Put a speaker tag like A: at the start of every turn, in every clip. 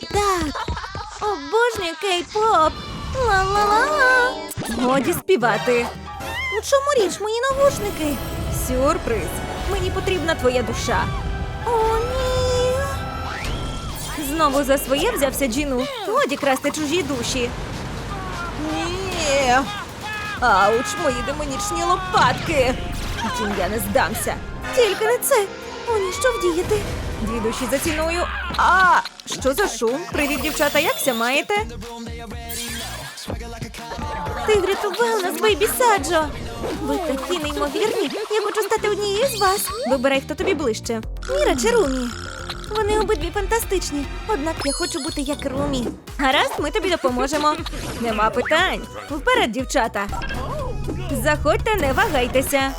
A: так. Обожнюю кей-поп. Ла-ла-ла. Годі співати. У чому річ мої навушники? Сюрприз. Мені потрібна твоя душа. О, ні. Знову за своє взявся Джіну. Годі красти чужі душі. Ні. Ауч, мої демонічні лопатки. Втім, я не здамся. Тільки не це. О, ні, що вдіяти? Дві душі за ціною. А, що за шум? Привіт, дівчата, якся маєте? Ти врятував нас, бейбі Саджо. Ви такі неймовірні. Я хочу стати однією з вас. Вибирай, хто тобі ближче. Міра чи Румі? Вони обидві фантастичні. Однак я хочу бути як Румі. Гаразд, ми тобі допоможемо. Нема питань. Вперед, дівчата. Заходьте, не вагайтеся.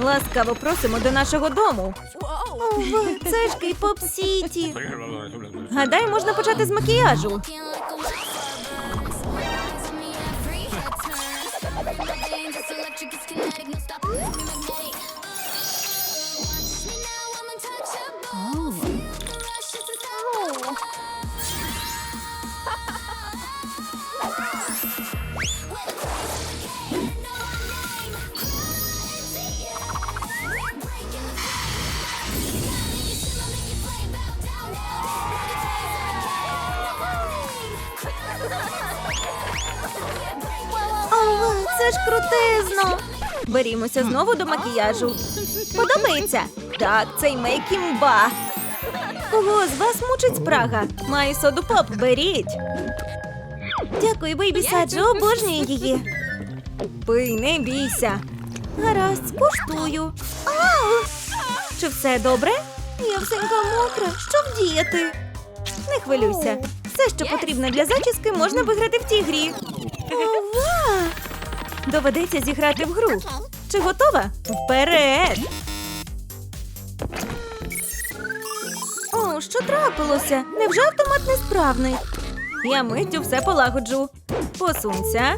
A: Ласкаво просимо до нашого дому. Це ж Кей-поп Сіті. Гадаю, можна почати з макіяжу. Берімося знову до макіяжу. Подобається? Так, цей мейк імба. Кого з вас мучить спрага? Маю соду поп, беріть. Дякую, бейбі Саджо, обожнюю її. Пий, не бійся. Гаразд, скуштую. Ау! Чи все добре? Я всенька мокра. Що вдіяти? Не хвилюйся. Все, що потрібно для зачіски, можна виграти в тій грі. Ова! Доведеться зіграти в гру. Чи готова? Вперед! О, що трапилося? Невже автомат несправний? Я миттю все полагоджу. Посунься.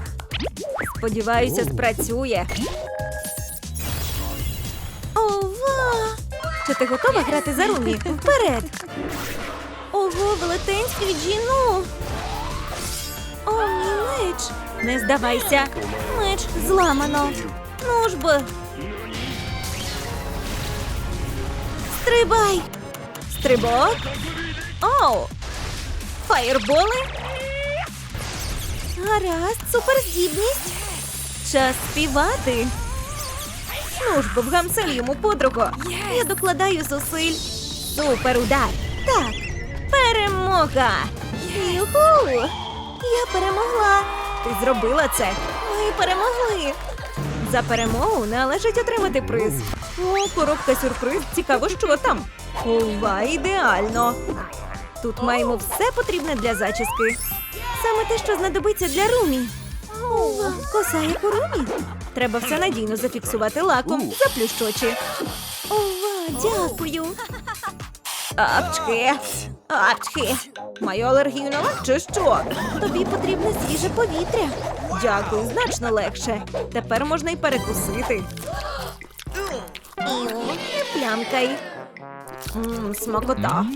A: Сподіваюся, спрацює. Ова! Чи ти готова грати за Румі? Вперед! Ого, велетенський джіну! О, мій меч! Не здавайся! Меч зламано! Ну ж би! Стрибай! Стрибок! Оу! Фаєрболи! Гаразд, суперздібність! Час співати! Ну ж бо вгамсель йому подруго! Я докладаю зусиль! Супер удар! Так! Перемога! Юху! Я перемогла! Ти зробила це! Ми перемогли! За перемогу належить отримати приз. О, коробка сюрприз. Цікаво, що там. Ова, ідеально. Тут маємо все потрібне для зачіски. Саме те, що знадобиться для румі. Ова, коса як у румі. Треба все надійно зафіксувати лаком. Заплющ очі. Ова, дякую. Апчки. Апчки. Маю алергію на лак чи що? Тобі потрібне свіже повітря. Дякую, значно легше. Тепер можна й перекусити. Іу, не плямкай. Мм, смакота.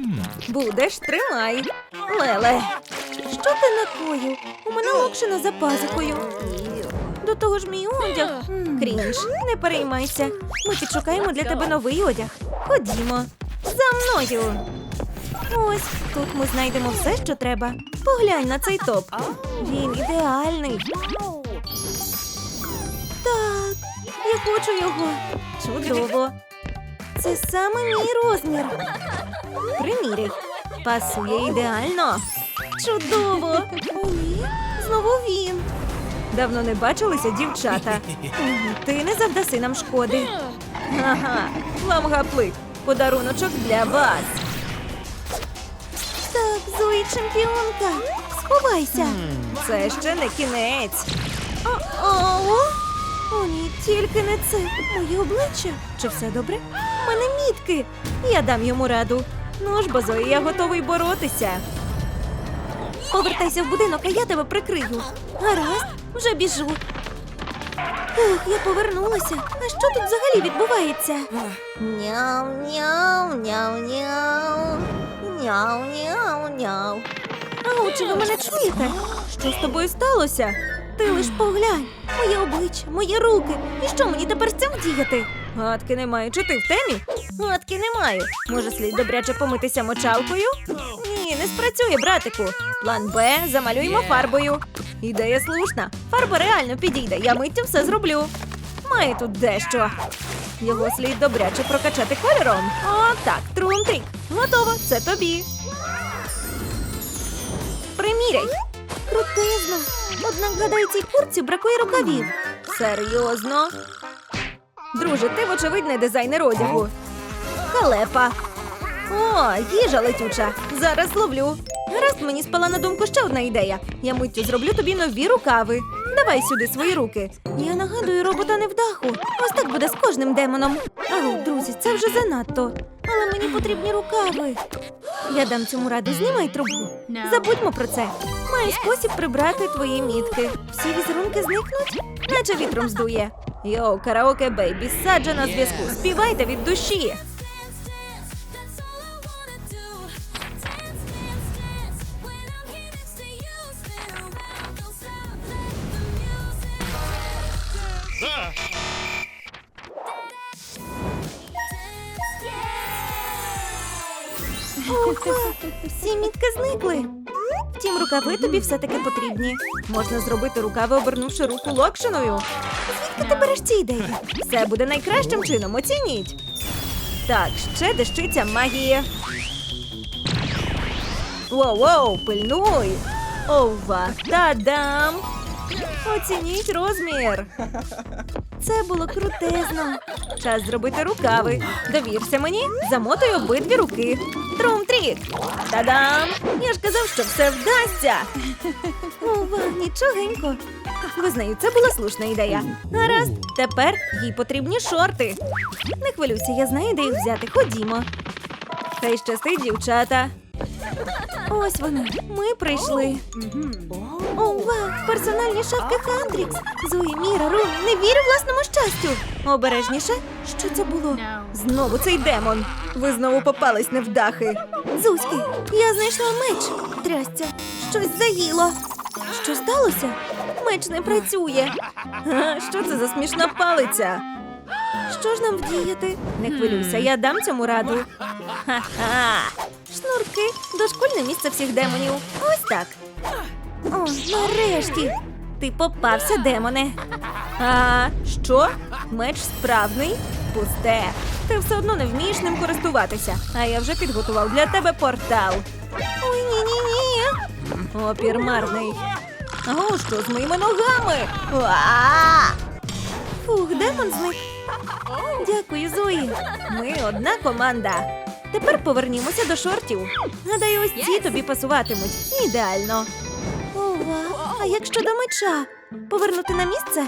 A: Будеш, тримай. Леле. Що ти накою? У мене локшина за пазухою. До того ж мій одяг. Крінж, не переймайся. Ми підшукаємо для тебе новий одяг. Ходімо. За мною. Ось тут ми знайдемо все, що треба. Поглянь на цей топ. Він ідеальний. Так, я хочу його. Чудово. Це саме мій розмір. Приміряй. Пасує ідеально. Чудово. Ні, знову він. Давно не бачилися дівчата. Ти не завдаси нам шкоди. Ага, вам гаплик. Подаруночок для вас. Так, Зої чемпіонка. Сховайся. Це ще не кінець. О-о! О, ні, тільки не це. Моє обличчя. Чи все добре? У мене мітки. Я дам йому раду. Ну ж, бо Зої, я готовий боротися. Повертайся в будинок, а я тебе прикрию. Гаразд, вже біжу. Ух, я повернулася. А що тут взагалі відбувається? Няу, няу, няу, няу. Няу, няу, няу. Ау, чи ви мене чуєте? Що з тобою сталося? Ти лиш поглянь, моє обличчя, мої руки. І що мені тепер з цим діяти? Гадки не маю. Чи ти в темі? Гадки не маю. Може, слід добряче помитися мочалкою? Не спрацює, братику. План Б замалюємо фарбою. Ідея слушна. Фарба реально підійде. Я миттю все зроблю. Має тут дещо. Його слід добряче прокачати кольором. О, так, трунтрік. Готово, це тобі. Приміряй. Крутизно. Однак, гадаю, цій курці бракує рукавів. Серйозно. Друже, ти, вочевидь, не дизайнер одягу. Халепа. О, їжа летюча. Зараз ловлю. Гаразд, мені спала на думку ще одна ідея. Я миттю зроблю тобі нові рукави. Давай сюди свої руки. Я нагадую робота невдаху. Ось так буде з кожним демоном. Ау, друзі, це вже занадто. Але мені потрібні рукави. Я дам цьому раду, знімай трубку. Забудьмо про це. Маю спосіб прибрати твої мітки. Всі візерунки зникнуть, наче вітром здує. Йоу, караоке бейбі, саджа на зв'язку. Співайте від душі. Зникли. Втім, рукави тобі все-таки потрібні. Можна зробити рукави, обернувши руку локшиною. Звідки ти береш ці ідеї? Все буде найкращим чином, оцініть. Так, ще дещиця магії. Воу-воу, пильнуй! Ова, та-дам! Оцініть розмір. Це було крутезно. Час зробити рукави. Довірся мені, замотуй обидві руки. Трум-трік! Та-дам! Я ж казав, що все вдасться. Ова, нічогенько. Визнаю, це була слушна ідея. Гаразд, тепер їй потрібні шорти. Не хвилюйся, я знаю, де їх взяти. Ходімо. Хай щастить, дівчата. Ось вони, ми прийшли. Ова, персональні шапки Хандрікс. Зої, Міра, Румі, не вірю власному щастю. Обережніше, що це було? Знову цей демон. Ви знову попались невдахи. Зузьки, я знайшла меч. Трясця, щось заїло. Що сталося? Меч не працює. А, що це за смішна палиця? Що ж нам вдіяти? Не хвилюйся, я дам цьому раду. Ха-ха. Шнурки, дошкульне місце всіх демонів. Ось так. О, нарешті. Ти попався, демоне. А що? Меч справний? Пусте. Ти все одно не вмієш ним користуватися. А я вже підготував для тебе портал. Ой, ні, ні, ні. Опір марний. О, що з моїми ногами? Уа! Фух, демон зник. Дякую, Зої. Ми одна команда. Тепер повернімося до шортів. Гадаю, ось ці тобі пасуватимуть. Ідеально. Ова, а як щодо меча? Повернути на місце?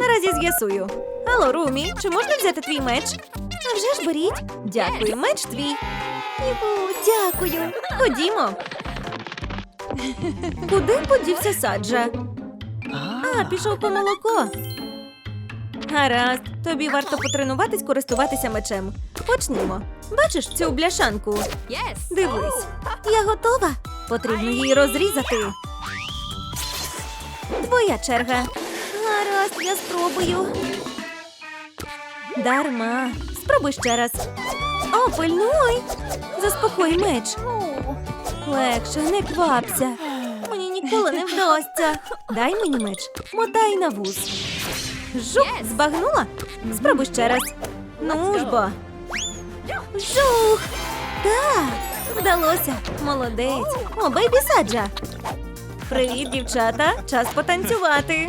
A: Наразі з'ясую. Алло, Румі, чи можна взяти твій меч? А вже ж беріть. Дякую, меч твій. Іво, дякую. Ходімо. Куди подівся саджа? А, пішов по молоко. Гаразд, тобі варто потренуватись користуватися мечем. Почнімо. Бачиш цю бляшанку? Дивись, я готова. Потрібно її розрізати. Твоя черга. Гаразд, я спробую. Дарма. Спробуй ще раз. О, пильнуй. Заспокой меч. Легше, не квапся. Мені ніколи не вдасться. Дай мені меч, мотай на вуз. Жук, збагнула? Спробуй ще раз. Ну ж бо. Жух! Так, вдалося. Молодець. О, бейбі саджа. Привіт, дівчата. Час потанцювати.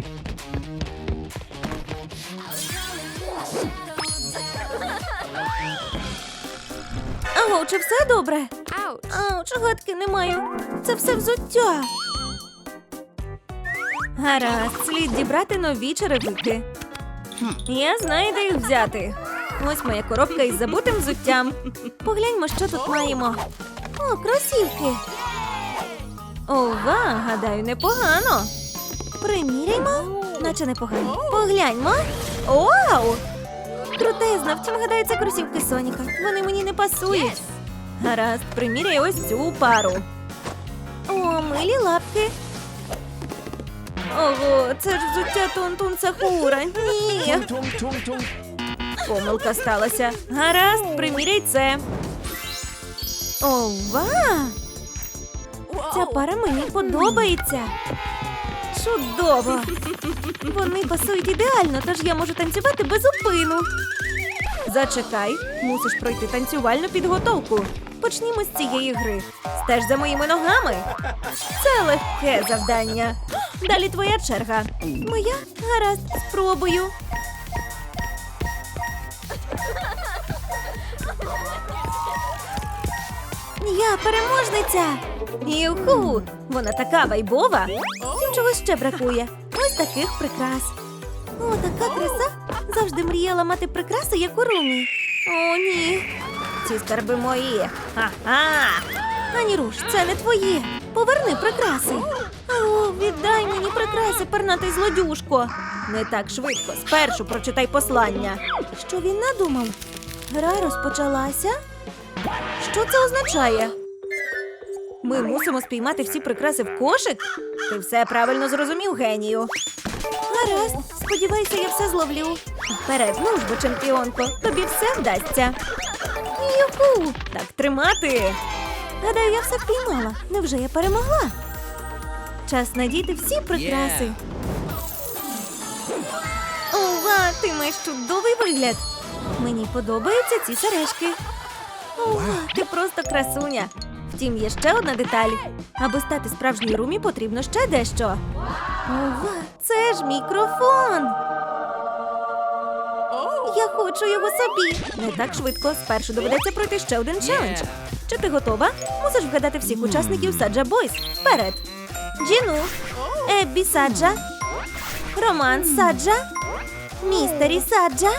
A: Аго, чи все добре?
B: Ouch.
A: Ау, гадки не маю. Це все взуття. Гаразд, слід дібрати нові черевики. Я знаю, де їх взяти. Ось моя коробка із забутим взуттям. Погляньмо, що тут маємо. О, кросівки. Ова, гадаю, непогано. Приміряймо, наче непогано. Погляньмо. Вау! Крутезно, втім, гадаю, це кросівки Соніка. Вони мені не пасують. Гаразд, приміряй ось цю пару. О, милі лапки. Ого, це ж взуття Тун-Тун Сахура. Ні. Помилка сталася. Гаразд, приміряй це. Ова! Ця пара мені подобається. Чудово! Вони пасують ідеально, тож я можу танцювати без упину. Зачекай, мусиш пройти танцювальну підготовку. Почнімо з цієї гри. Стеж за моїми ногами. Це легке завдання. Далі твоя черга. Моя? Гаразд, спробую. Я переможниця! Юху! Вона така вайбова! Чого ще бракує? Ось таких прикрас. О, така краса! Завжди мріяла мати прикраси, як у румі. О, ні. Ці скарби мої. Ага. Ані руш, це не твої. Поверни прикраси. О, віддай мені прикраси, пернатий злодюшко. Не так швидко. Спершу прочитай послання. Що він надумав? Гра розпочалася. Що це означає? Ми мусимо спіймати всі прикраси в кошик? Ти все правильно зрозумів, генію. Гаразд, сподіваюся, я все зловлю. Вперед, ну ж бо, чемпіонко, тобі все вдасться. Юху! Так тримати. Гадаю, я все впіймала. Невже я перемогла? Час надіти всі прикраси. Ова, ти маєш чудовий вигляд. Мені подобаються ці сережки. Ова, ти просто красуня. Втім, є ще одна деталь. Аби стати справжньою румі, потрібно ще дещо. Ова, це ж мікрофон. Я хочу його собі. Не так швидко. Спершу доведеться пройти ще один челендж. Чи ти готова? Мусиш вгадати всіх учасників Саджа Бойс. Вперед. Джіну, Еббі Саджа, Роман Саджа, Містері Саджа.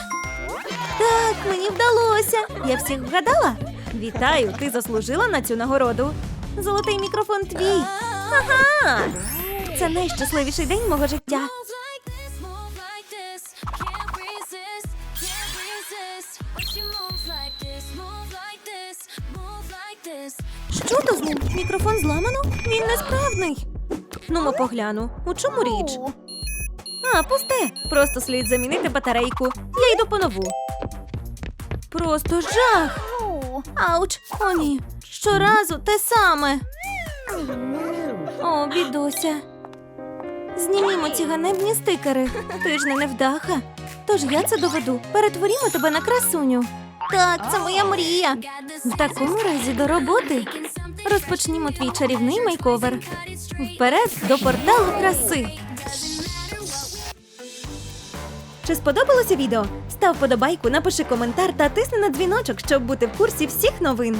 A: Так, мені вдалося. Я всіх вгадала. Вітаю, ти заслужила на цю нагороду. Золотий мікрофон твій. Ага! Це найщасливіший день мого життя. Що то з ним? Мікрофон зламано? Він несправний. Ну, мо погляну. У чому річ? А, пусте. Просто слід замінити батарейку. Я йду по нову. Просто жах. Ауч, о ні. Щоразу те саме. О, бідуся. Знімімо ці ганебні стикери. Ти ж не невдаха. Тож я це доведу. Перетворімо тебе на красуню. Так, це моя мрія. В такому разі до роботи. Розпочнімо твій чарівний мейковер. Вперед до порталу краси. Чи сподобалося відео? Став подобайку, напиши коментар та тисни на дзвіночок, щоб бути в курсі всіх новин.